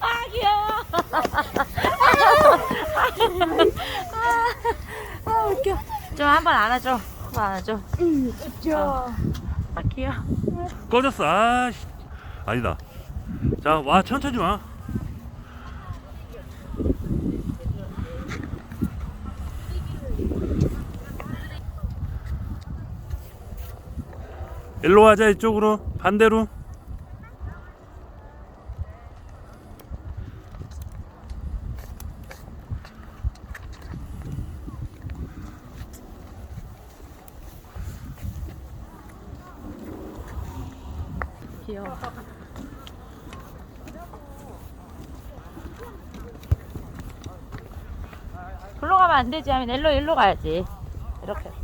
아 귀여워. 아 웃겨. 좀 한번 안아줘. 한번 안아줘. 응, 진짜. 아 귀여워. 꺼졌어. 아, 씨. 아니다. 자, 와 천천히 와. 일로 와자 이쪽으로 반대로. 귀여워. 글로 가면 안 되지 하면 일로 일로 가야지. 이렇게.